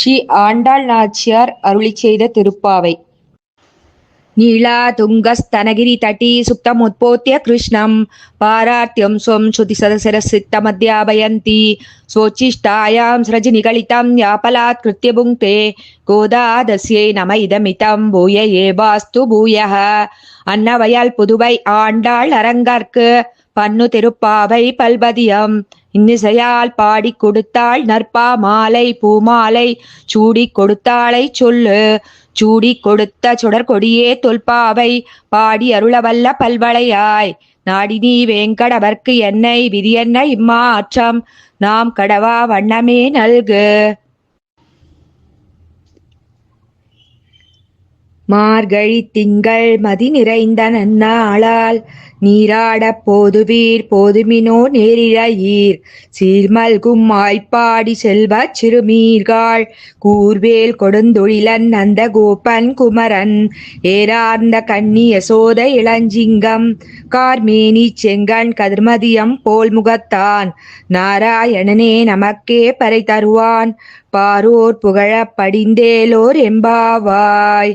ஸ்ரீ ஆண்டாள் நாச்சியார் அருளி செய்த திருப்பாவை. நீலா துங்கஸ்தனகிரி தட்டி சுப்தம் உற்போத்திய கிருஷ்ணம். பாராத்தியம் ஸ்வம் சுதி சதசரசித்த மத்தியாபயந்தி ஸ்வோச்சிஷ்டாயாம் சிரஜி நிகழிதம் யாபலாத் கிருத்திய புங்க்தே கோதாதஸ்யை நம இதமிதம் பூய ஏவாஸ்து பூய அன்னவயால் புதுவை ஆண்டாள் அரங்கற்கு பன்னு திருப்பாவை பல்பதியம் இன்னிசையால் பாடிக் கொடுத்தாள் நற்பா மாலை பூமாலை. சூடிக் கொடுத்தாளை சொல்லு. சூடிக் கொடுத்த சுடற்கொடியே தொல்பாவை. பாடி அருளவல்ல பல்வளையாய். நாடினி வேங்கடவர்க்கு என்னை விதி என்ன இம்மாற்றம்? நாம் கடவா வண்ணமே நல்கு. மார்கழி திங்கள் மதி நிறைந்த நன்னாளால். நீராடப் போதுவீர் போதுமினோ நேரிழையீர். சீர்மல்கும் ஆய்ப்பாடி செல்வச் சிறுமீர்காள். கூர்வேல் கொடுந்தொழிலன் நந்த கோபன் குமரன். ஏரார்ந்த கண்ணி யசோத இளஞ்சிங்கம். கார்மேனி செங்கண் கதிர்மதியம் போல் முகத்தான் நாராயணனே நமக்கே பறை தருவான். பாரோர் புகழப் படிந்தேலோர் எம்பாவாய்.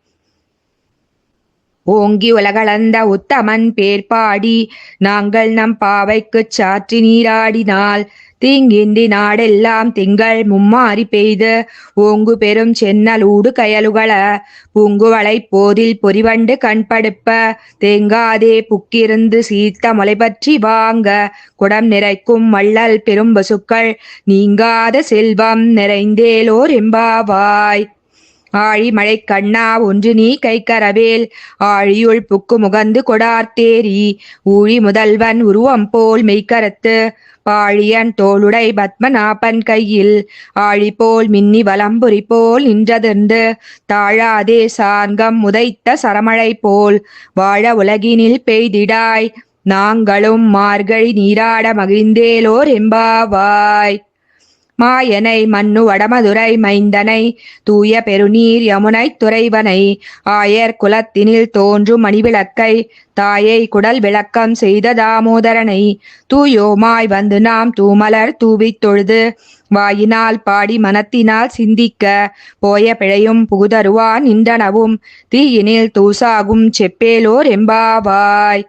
ஓங்கி உலகளந்த உத்தமன் பேர் பாடி நாங்கள் நம் பாவைக்குச் சாற்றி நீராடினால் தீங்கின்றி நாடெல்லாம் திங்கள் மும்மாறி பெய்து ஓங்கு பெரும் சென்னலூடு கயலுகள பூங்குவளை போதில் பொறிவண்டு கண்படுப்ப தேங்காதே புக்கிருந்து சீர்த்த முளை பற்றி வாங்க குடம் நிறைக்கும் வள்ளல் பெரும் பசுக்கள் நீங்காத செல்வம் நிறைந்தேலோர் எம்பாவாய். ஆழி மழை கண்ணா ஒன்று நீ கைக்கரவேல். ஆழியுள் புக்கு முகந்து கொடார்த்தேரி ஊழி முதல்வன் உருவம் போல் மெய்க்கரத்து. பாழியன் தோளுடை பத்மநாபன் கையில். ஆழி போல் மின்னி வலம்புரி போல் நின்றதிர்ந்து தாழாதே சார்கம் முதைத்த சரமழை போல். வாழ உலகினில் பெய்திடாய். நாங்களும் மார்கழி நீராட மகிழ்ந்தேலோர் எம்பாவாய். மாயனை மண்ணு வடமதுரை மைந்தனை தூய பெருநீர் யமுனை துறைவனை. ஆயர் குலத்தினில் தோன்றும் மணிவிளக்கை தாயை குடல் விளக்கம் செய்த தாமோதரனை. தூயோமாய் வந்து நாம் தூமலர் தூவித் தொழுது வாயினால் பாடி மனத்தினால் சிந்திக்க. போய பிழையும் புகுதருவான் நின்றனவும் தீயினில் தூசாகும் செப்பேலோர் எம்பாவாய்.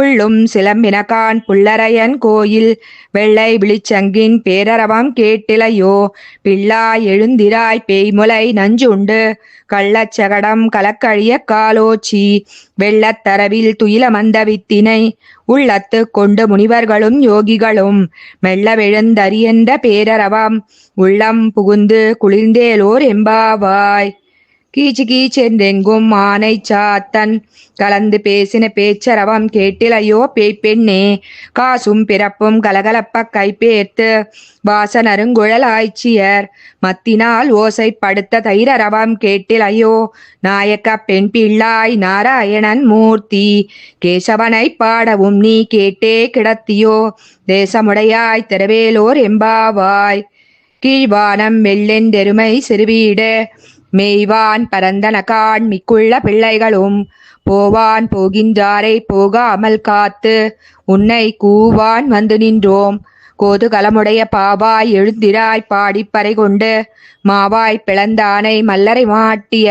புள்ளும் சிலம்பினகான் புள்ளரையன் கோயில். வெள்ளை விழிச்சங்கின் பேரரவம் கேட்டிலையோ. பிள்ளாய் எழுந்திராய் பேய்முலை நஞ்சுண்டு. கள்ளச்சகடம் கலக்கழிய காலோச்சி. வெள்ளத்தரவில் துயிலமந்த வித்தினை. உள்ளத்து கொண்டு முனிவர்களும் யோகிகளும். மெல்ல பேரரவம். உள்ளம் புகுந்து குளிர்ந்தேலோர் எம்பாவாய். கீச்சு கீச்சென்றெங்கும் ஆனை சாத்தன் கலந்து பேசின பேச்சரவம் கேட்டிலையோ பேய்ப்பெண்ணே காசும் பிறப்பும் கலகலப்ப கைப்பேர்த்து வாசனருங்குழல் ஆய்ச்சியர் மத்தினால் ஓசை படுத்த தைரரவம் கேட்டிலையோ நாயக்க பெண் பிள்ளாய் நாராயணன் மூர்த்தி. கேசவனை பாடவும் நீ கேட்டே கிடத்தியோ தேசமுடையாய் தெரவேலோர் எம்பாவாய். கீழ்வானம் வெள்ளெண்டெருமை சிறுவீடு மேய்வான் பரந்தனகான் மிக்குள்ள பிள்ளைகளும் போவான் போகின்றாரை போகாமல் காத்து உன்னை கூவான் வந்து நின்றோம். கோதுகலமுடைய பாவாய் எழுந்திராய் பாடிப்பறை கொண்டு மாவாய் பிளந்தானை மல்லரை மாட்டிய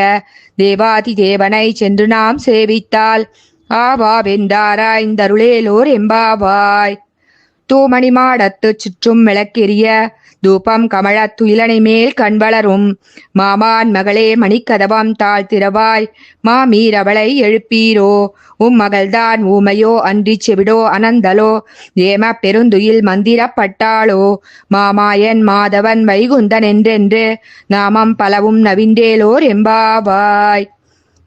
தேவாதி தேவனை சென்று நாம் சேவித்தால் ஆவா வென்றாராய்ந்தருளேலோர் எம்பாவாய். தூமணி மாடத்து சுற்றும் விளக்கெரிய தூபம் கமழ துயிலனை மேல் கண்வளரும் மாமான் மகளே மணிக்கதவம் மாமீர் மாமீரவளை எழுப்பீரோ? உம் மகள்தான் ஊமையோ அன்றி செவிடோ அனந்தலோ? ஏம பெருந்துயில் மந்திரப்பட்டாளோ மாமாயன் மாதவன் வைகுந்தன் என்றென்று நாமம் பலவும் நவின்றேலோர் எம்பாவாய்.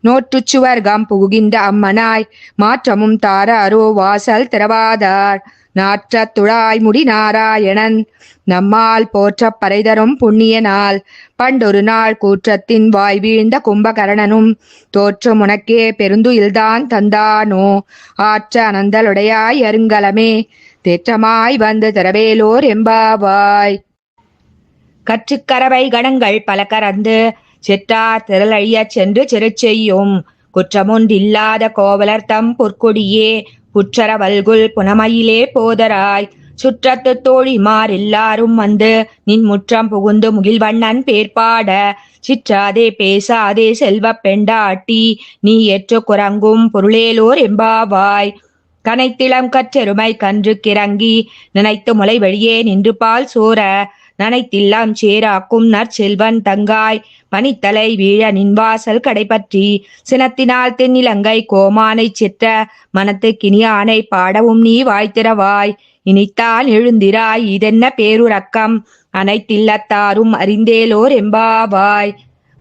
நோற்றுச்சுவர்கம் புகுகின்ற அம்மனாய். மாற்றமும் தாராரோ வாசல் திறவாதார். நாற்றத் துழாய் முடி நாராயணன். நம்மால் போற்றப் பறைதரும் புண்ணிய நாள் பண்டொரு நாள் கூற்றத்தின் வாய் வீழ்ந்த கும்பகரணனும். தோற்றம் உனக்கே பெருந்துயில்தான் தந்தானோ. ஆற்ற அனந்தலுடையாய் அருங்கலமே. தேற்றமாய் வந்து திரவேலோர் எம்பாவாய். கற்றுக்கரவை கணங்கள் பல கறந்து செற்றார் திரளழியச் சென்று சிறச் செய்யும். குற்றமொன்றில்லாத கோவலர் தம் பொற்கொடியே. புற்றர புனமையிலே போதராய். சுற்றத்து தோழிமார் எல்லாரும் வந்து நின் முற்றம் புகுந்து முகில்வண்ணன் பேர்பாட சிற்றாதே பேசாதே செல்வப் பெண்டாட்டி நீ ஏற்று குரங்கும் பொருளேலோர் எம்பாவாய். கனைத்திளம் கற்றெருமை கன்று கிறங்கி நினைத்து முளை வெளியே நின்று பால் சோர நனைத்தில்லாம் சேராக்கும் நற்செல்வன் தங்காய். பனித்தலை வீழ நின்வாசல் கடைபற்றி. சினத்தினால் தென்னிலங்கை கோமானைச் செற்ற. மனத்து கினியானை பாடவும் நீ வாய்த்திரவாய் இனித்தான் எழுந்திராய் இதென்ன பேருறக்கம். அனைத்தில்லத்தாரும் அறிந்தேலோர் எம்பாவாய்.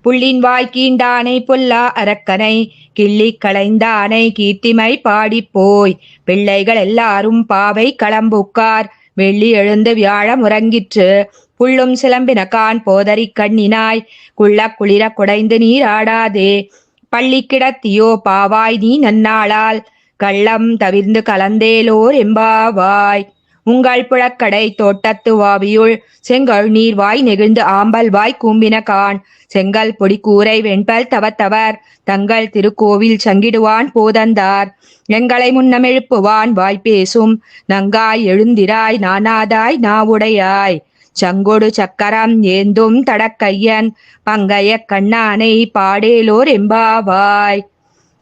புள்ளின் வாய் கீண்டானை பொல்லா அரக்கனை. கிள்ளி களைந்தானை கீர்த்திமை பாடிப் போய் பிள்ளைகள் எல்லாரும் பாவை களம்புக்கார். வெள்ளி எழுந்து வியாழம் உறங்கிற்று. புள்ளும் சிலம்பின கான் போதறி கண்ணினாய். குள்ள குளிர குடைந்து நீராடாதே பள்ளி கிடத்தியோ பாவாய் நீ நன்னாளால். கள்ளம் தவிர்ந்து கலந்தேலோர் எம்பாவாய். உங்கள் புழக்கடை தோட்டத்து வாவியுள் செங்கல் நீர் வாய் நெகிழ்ந்து ஆம்பல் வாய் கூம்பின கான். செங்கல் பொடி கூரை வெண்பல் தவத்தவர். தங்கள் திருக்கோவில் சங்கிடுவான் போதந்தார். எங்களை முன்னமெழுப்புவான் வாய் பேசும். நங்காய் எழுந்திராய் நானாதாய் நாவுடையாய். சங்கொடு சக்கரம் ஏந்தும் தடக்கையன். பங்கைய கண்ணானை பாடேலோர் எம்பாவாய்.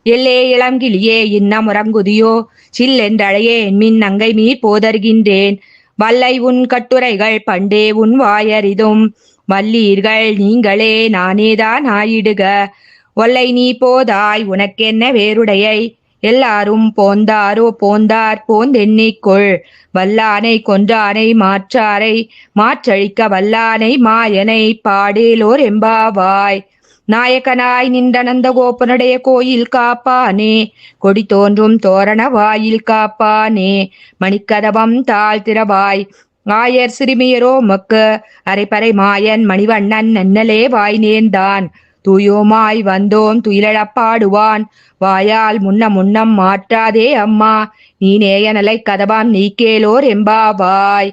எல்லே இளங்கிளியே இன்னம் உறங்குதியோ? சில்லென்றழையே என்மின் அங்கை மீர் போதருகின்றேன். வல்லை உன் கட்டுரைகள் பண்டே உன் வாயறிதும். வல்லீர்கள் நீங்களே நானேதான் ஆயிடுக. ஒல்லை நீ போதாய் உனக்கென்ன வேறுடையை? எல்லாரும் போந்தாரோ போந்தார் போந்தெண்ணிக்கொள். வல்லானை கொன்றானை மாற்றாரை மாற்றழிக்க வல்லானை மாயனை பாடேலோர் எம்பாவாய். நாயகனாய் நின்றனந்த கோப்பனுடைய கோயில் காப்பானே. கொடி தோன்றும் தோரண வாயில் காப்பானே. மணிக்கதவம் தாழ்த்திரவாய் ஆயர் சிறுமியரோ மக்கு. அரைப்பறை மாயன் மணிவண்ணன் நன்னலே வாய் நேர்ந்தான். தூயோமாய் வந்தோம் துயிலழப்பாடுவான் வாயால் முன்ன முன்னம் மாற்றாதே அம்மா. நீ நேயனலை கதவாம் நீக்கேலோர் எம்பாவாய்.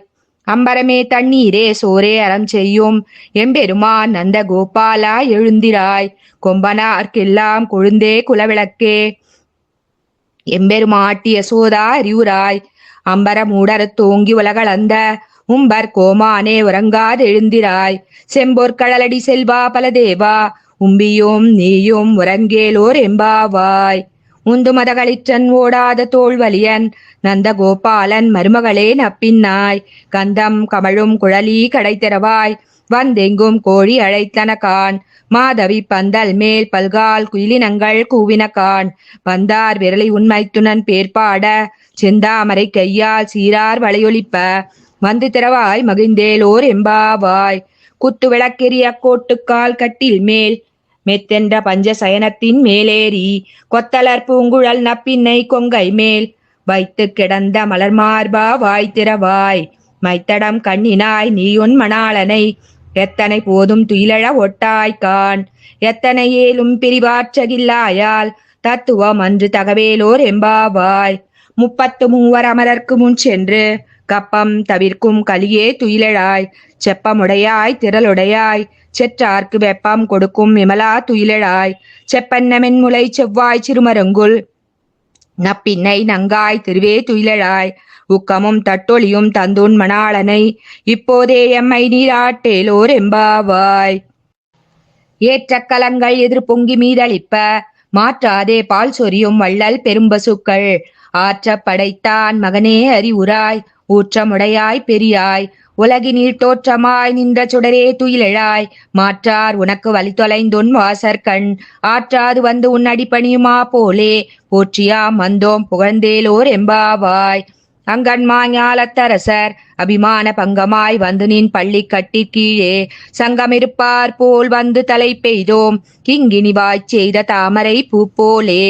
அம்பரமே தண்ணீரே சோரே அறம் செய்யும். எம்பெருமான் நந்த கோபாலா எழுந்திராய். கொம்பனார்க்கெல்லாம் கொழுந்தே குலவிளக்கே. எம்பெருமாட்டிய சோதா அறிவுராய். அம்பர மூடர் தோங்கி உலகளந்த. உம்பர் கோமானே உறங்காது எழுந்திராய். செம்பொற்கடலடி செல்வா பல தேவா. உம்பியும் நீயும் உறங்கேலோர் எம்பாவாய். உந்து மதகளிற்றன் ஓடாத தோல்வலியன் நந்த கோபாலன் மருமகளே நப்பின்னாய். கந்தம் கமழும் குழலி கடைத்திறவாய். வந்தெங்கும் கோழி அழைத்தனகான். மாதவி பந்தல் மேல் பல்கால் குயிலினங்கள் கூவினகான். வந்தார் விரலை உண்மைத்துணன் பேர்பாட. செந்தாமரை கையால் சீரார் வளையொலிப்ப. வந்து திறவாய் மகிழ்ந்தேலோர் எம்பாவாய். குத்து விளக்கெரிய கோட்டுக்கால் கட்டில் மேல் மெத்தென்ற பஞ்ச சயனத்தின் மேலேறி கொத்தலர் பூங்குழல் நப்பின்னை கொங்கை மேல் வைத்து கிடந்த மலர் மார்பா வாய் திறவாய் மைத்தடம் கண்ணினாய் நீயுன் மணாளனை எத்தனை போதும் துயிலழ ஒட்டாய்கான் எத்தனை ஏலும் பிரிவாற்றகில்லாயால் தத்துவம் அன்று தகவேலோர் எம்பாவாய் முப்பத்து மூவர் அமரர்க்கு முன் சென்று கப்பம் தவிர்க்கும் கலியே துயிலழாய் செப்பமுடையாய் திரளுடையாய் செற்றார்க்கு வெப்பம் கொடுக்கும் விமலா துயிலழாய். செப்பன்னமென் முளை செவ்வாய் சிறுமருங்குல். நப்பின்னை நங்காய் திருவே துயிலழாய். உக்கமும் தட்டொழியும் தந்துன் மணாளனை. இப்போதே எம்மை நீராட்டேலோர் எம்பாவாய். ஏற்ற கலங்கள் எதிர் பொங்கி மீதளிப்ப. மாற்றாதே பால் சொரியும் வள்ளல் பெரும்பசுக்கள். ஆற்ற படைத்தான் மகனே அறிவுராய் ஊற்றமுடையாய் பெரியாய். உலகினில் தோற்றமாய் நின்ற சுடரே துயிலெழாய். மாற்றார் உனக்கு வழி தொலைந்துன் வாசற்கண். ஆற்றாது வந்து உன் அடிப்பணியுமா போலே. போற்றியாம் வந்தோம் புகழ்ந்தேலோர் எம்பாவாய். அங்கன்மா ஞாலத்தரசர் அபிமான பங்கமாய் வந்து நின் பள்ளி கட்டி கீழே. சங்கமிருப்பார் போல் வந்து தலை பெய்தோம். கிங்கினிவாய் செய்த தாமரை பூ போலே.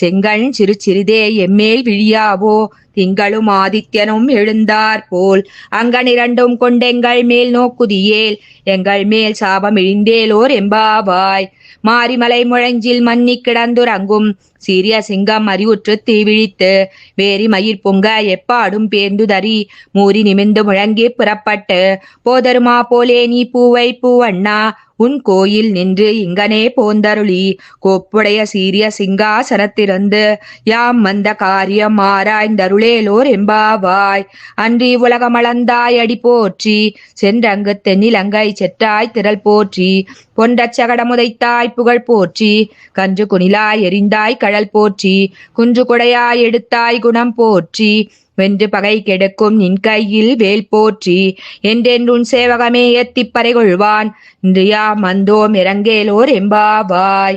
செங்கண் சிறு சிறிதே எம்மேல் விழியாவோ. திங்களும் ஆதித்யனும் எழுந்தார் போல். அங்கனிரண்டும் கொண்டெங்கள் மேல் நோக்குதியேல். எங்கள் மேல் சாபம் இழிந்தேலோர் எம்பாவாய். மாரிமலை முழஞ்சில் மன்னி கிடந்துறங்கும். சீரிய சிங்கம் அறிவுற்று தீவிழித்து. வேரி மயிர் பொங்க எப்பாடும் பேர்ந்துதறி. மூறி நிமிந்து முழங்கி புறப்பட்டு போதருமா போலே நீ பூவை பூவண்ணா உன் கோயில் நின்று இங்கனே போந்தருளி கோப்புடைய சீரிய சிங்காசனத்திருந்து யாம் வந்த காரியம் ஆராய்ந்தருளேலோர் எம்பாவாய் அன்றி உலகமளந்தாய் அடி போற்றி சென்றங்கு தென்னிலங்கை செற்றாய் திரள் போற்றி பொன்றச் சகடமுதைத்தாய் புகழ் போற்றி கன்று குனிலாய் எரிந்தாய் கழல் போற்றி குன்று குடையாய் எடுத்தாய் குணம் போற்றி வென்று பகை கெடுக்கும் நின் கையில் வேல் போற்றி. என்றென்றுன் சேவகமே எத்திப் பறைகொள்வான் இன்று யாம் வந்தோம் இறங்கேலோர் எம்பாவாய்.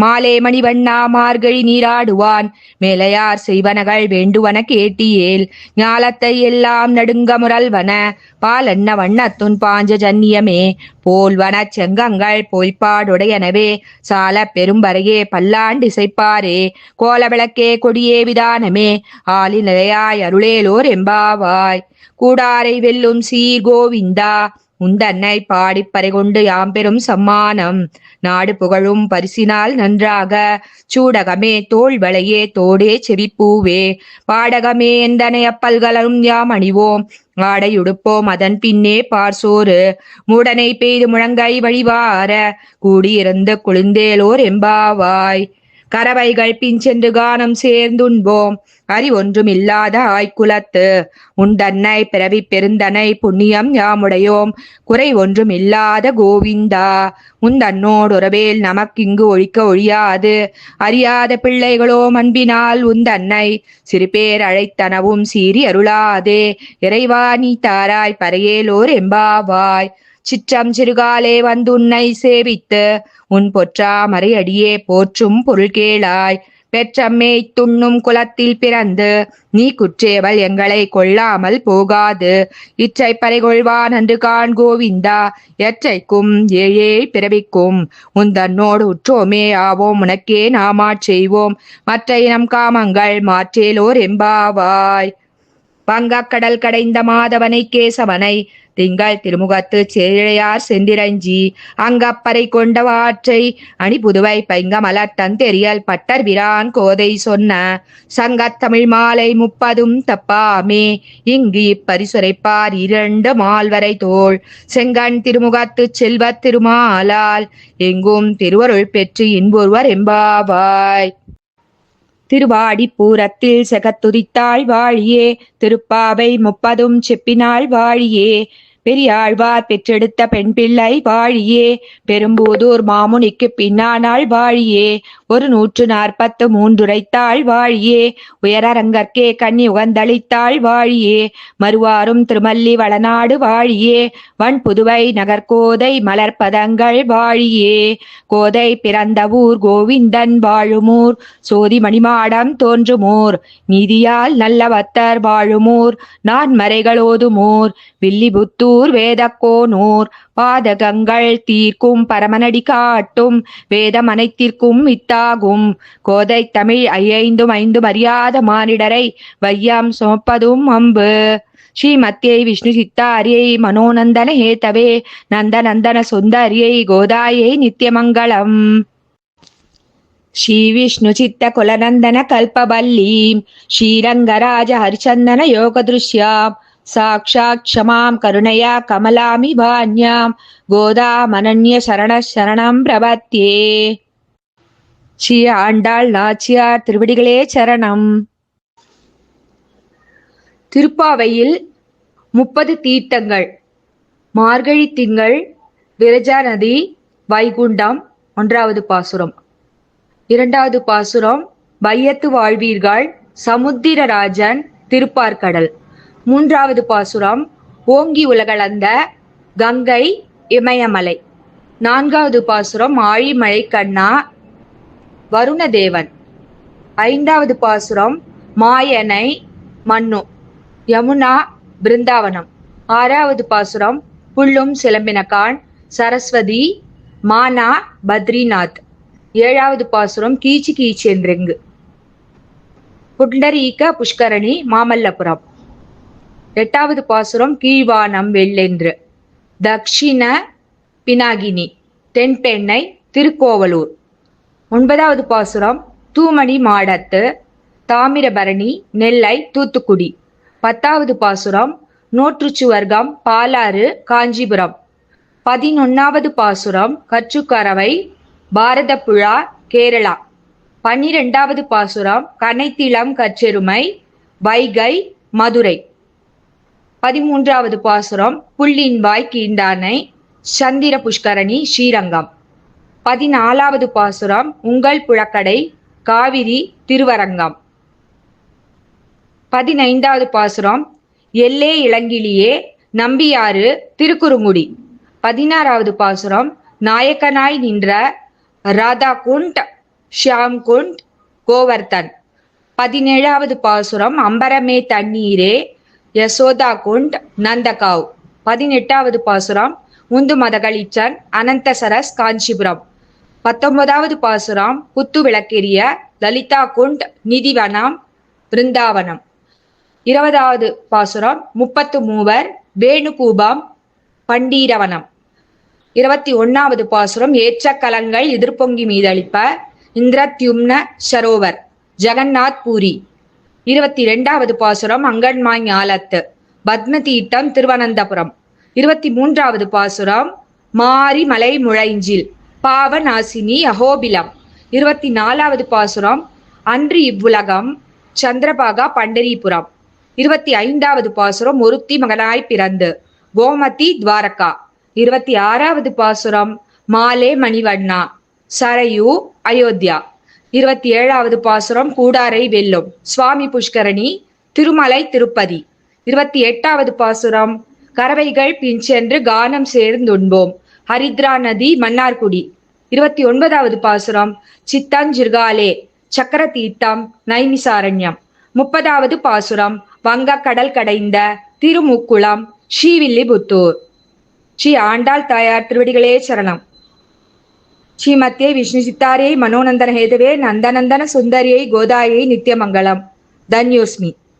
மாலே மணிவண்ணா மார்கழி நீராடுவான். மேலையார் செய்வனகள் வேண்டுவன கேட்டியேல். ஞாலத்தை எல்லாம் நடுங்க முரல்வன பாலன்ன வண்ணத்துன் பாஞ்ச ஜன்னியமே. போல்வன செங்கங்கள் பொய்ப்பாடுடையனவே. சால பெரும்பறையே பல்லாண்டிசைப்பாரே. கோலவிளக்கே கொடியே விதானமே. ஆலி நிலையாய் அருளேலோர் எம்பாவாய். கூடாரை வெல்லும் சீர் கோவிந்தா உந்தன்னை பாடிப் கொண்டு யாம் பெரும் சம்மானம். நாடு புகழும் பரிசினால் நன்றாக. சூடகமே தோல் வளையே தோடே செவிப்பூவே பாடகமே எந்தனை அப்பல்களும் யாம் அணிவோம். ஆடை உடுப்போம் அதன் பின்னே பார்சோறு. மூடனை பெய்து முழங்கை வழிவார. கூடியிருந்து குளிந்தேலோர் எம்பாவாய். கரவைகள் பின் சென்று கானம் சேர்ந்துண்போம். அறி ஒன்றும் இல்லாத ஆய்குலத்து. உண்டன்னை பிறவி பெருந்தனை புண்ணியம் யாமுடையோம். குறை ஒன்றும் இல்லாத கோவிந்தா. உந்தன்னோடு உறவேல் நமக்கிங்கு ஒழிக்க ஒழியாது. அறியாத பிள்ளைகளோ அன்பினால் உந்தன்னை. சிறுபேர் அழைத்தனவும் சீறி அருளாதே. இறைவா நீ தாராய் பறையேலோர் எம்பாவாய். சிற்றம் சிறுகாலே வந்து உன்னை சேவித்து உன் பொற்றாமரை அடியே போற்றும் பொருள் கேளாய். பெற்றம்மே துண்ணும் குலத்தில் பிறந்து நீ குற்றேவல் எங்களை கொள்ளாமல் போகாது. இற்றை பறைகொள்வான் அன்று காண் கோவிந்தா எற்றைக்கும் ஏழே பிறவிக்கும். உந்தன்னோடு உற்றோமே ஆவோம் உனக்கே நாமாட் செய்வோம். மற்ற இனம் காமங்கள் மாற்றேலோர் எம்பாவாய். வங்கக்கடல் கடைந்த மாதவனை கேசவனை திங்கள் திருமுகத்து சேழையார் செந்திரஞ்சி அங்கப்பறை கொண்டவாற்றை அணி புதுவை பைங்க மலர்த்தன் தெரியல் பட்டர் விரான் கோதை சொன்ன சங்கத்தமிழ் மாலை முப்பதும் தப்பாமே இங்கு இப்பரிசுரைப்பார் இரண்டு மால்வரை தோள் செங்கண் திருமுகத்து செல்வத் திருமாலால் எங்கும் திருவருள் பெற்று இன்பொருவர் எம்பாவாய். திருவாடிப்பூரத்தில் செகத்துதித்தாள் வாழியே திருப்பாவை முப்பதும் செப்பினாள் வாழியே. பெரியாழ்வார் பெற்றெடுத்த பெண் பிள்ளை வாழியே. பெரும்பூதூர் மாமுனிக்கு பின்னானாள் வாழியே. ஒரு நூற்று நாற்பத்து மூன்றுரைத்தாள் வாழியே. உயரரங்கற்கே கண்ணி உகந்தளித்தாள் வாழியே. மறுவாரும் திருமல்லி வளநாடு வாழியே. வன் புதுவை நகர்கோதை மலர்பதங்கள் வாழியே. கோதை பிறந்த ஊர் கோவிந்தன் வாழுமூர். சோதி மணிமாடம் தோன்றுமோர். நீதியால் நல்லவத்தர் வாழுமூர். நான் மறைகளோதுமோர். வில்லிபுத்தூர் கூர் வேதக்கோ பாதகங்கள் தீர்க்கும் பரமனடி காட்டும் வேதம் அனைத்திற்கும் இத்தாகும் கோதை தமிழ் ஐயைந்தும் ஐந்தும் அறியாத மானிடரை வையாம் சுமப்பதும் அம்பு. ஸ்ரீ மத்தியை விஷ்ணு சித்தாரியை மனோநந்தன ஹேதவே நந்த நந்தன சுந்தரியை கோதாயை நித்யமங்கலம். ஸ்ரீ விஷ்ணு சித்த நித்தியமங்கலம் श्रीविष्णुचित्तकुलनन्दन कल्पवल्लीं श्रीरङ्गराज हरिचन्दन योगदृश्याम् சாட்சாத் க்ஷமாம் கருணையா கமலாமி வான்யாம் கோதாமனன்ய சரண சரணம் பிரபத்தியே ஸ்ரீ ஆண்டாள் நாச்சியார் திருவடிகளே சரணம். திருப்பாவையில் முப்பது தீர்த்தங்கள் மார்கழி திங்கள் விரஜா நதி வைகுண்டம் ஒன்றாவது பாசுரம். இரண்டாவது பாசுரம் பையத்து வாழ்வீர்கள் சமுத்திரராஜன் திருப்பார்கடல். மூன்றாவது பாசுரம் ஓங்கி உலகளந்த கங்கை இமயமலை. நான்காவது பாசுரம் ஆழிமலை கண்ணா வருணதேவன். ஐந்தாவது பாசுரம் மாயனை மண்ணு யமுனா பிருந்தாவனம். ஆறாவது பாசுரம் புல்லும் சிலம்பினகான் சரஸ்வதி மானா பத்ரிநாத். ஏழாவது பாசுரம் கீச்சு கீச்சு என்றெங்கு புண்டரீக புஷ்கரணி மாமல்லபுரம். எட்டாவது பாசுரம் கீழ்வானம் வெள்ளென்று. தக்ஷிண பினாகினி தென்பெண்ணை திருக்கோவலூர். ஒன்பதாவது பாசுரம் தூமணி மாடத்து தாமிரபரணி நெல்லை தூத்துக்குடி. பத்தாவது பாசுரம் நோற்றுச்சுவர்க்கம் பாலாறு காஞ்சிபுரம். பதினொன்னாவது பாசுரம் கற்றுக்கரவை பாரதப்புழா கேரளா. பன்னிரெண்டாவது பாசுரம் கனைத்திளம் கச்செருமை வைகை மதுரை. பதிமூன்றாவது பாசுரம் புள்ளின்வாய் கீண்டானை சந்திர புஷ்கரணி ஸ்ரீரங்கம். பதினாலாவது பாசுரம் உங்கள் புழக்கடை காவிரி திருவரங்கம். பதினைந்தாவது பாசுரம் எல்லே இளங்கிலியே நம்பியாறு திருக்குறுங்குடி பதினாறாவது பாசுரம் நாயக்கனாய் நின்ற ராதா குண்ட் ஷியாம் குண்ட் கோவர்தன் பதினேழாவது பாசுரம் அம்பரமே தண்ணீரே யசோதா குண்ட் நந்தகாவ். பதினெட்டாவது பாசுரம் உந்து மதகளிச்சன் அனந்தசரஸ் காஞ்சிபுரம். பத்தொன்பதாவது பாசுரம் புத்து விளக்கெரிய லலிதா குண்ட் நிதிவனம் பிருந்தாவனம். இருபதாவது பாசுரம் முப்பத்து மூவர் வேணுகூபம் பண்டீரவனம். இருபத்தி ஒன்னாவது பாசுரம் ஏற்றக்கலங்கள் எதிர்பொங்கி மீதளிப்ப இந்திரத்யும்ன சரோவர் ஜெகநாத் பூரி. இருபத்தி ரெண்டாவது பாசுரம் அங்கன்மாய் ஞாலத்து பத்மதீட்டம் திருவனந்தபுரம். இருபத்தி மூன்றாவது பாசுரம் மாரி மலை முழைஞ்சில் பாவநாசினி அகோபிலம். இருபத்தி நாலாவது பாசுரம் அன்று இவ்வுலகம் சந்திரபாகா பண்டரிபுரம். இருபத்தி ஐந்தாவது பாசுரம் ஒருத்தி மகனாய் பிறந்து கோமதி துவாரகா. இருபத்தி ஆறாவது பாசுரம் மாலே மணிவண்ணா சரையு அயோத்தியா. இருபத்தி ஏழாவது பாசுரம் கூடாரை வெல்லும். சுவாமி புஷ்கரணி திருமலை திருப்பதி. இருபத்தி எட்டாவது பாசுரம் கறவைகள் பின்சென்று கானம் சேர்ந்துண்போம். ஹரித்ரா நதி மன்னார்குடி. இருபத்தி ஒன்பதாவது பாசுரம் சித்தஞ்சிர்காலே சக்கர தீர்த்தம் நைமிசாரண்யம். முப்பதாவது பாசுரம் வங்கக்கடல் கடைந்த திருமுக்குளம் ஸ்ரீவில்லிபுத்தூர். ஸ்ரீ ஆண்டாள் தாயார் திருவடிகளே சரணம். ஸ்ரீமத்தியை விஷ்ணு சித்தாரியை மனோநந்தன ஹேதுவே நந்தநந்தன சுந்தரியை கோதாயை நித்தியமங்கலம் தன்யோஸ்மி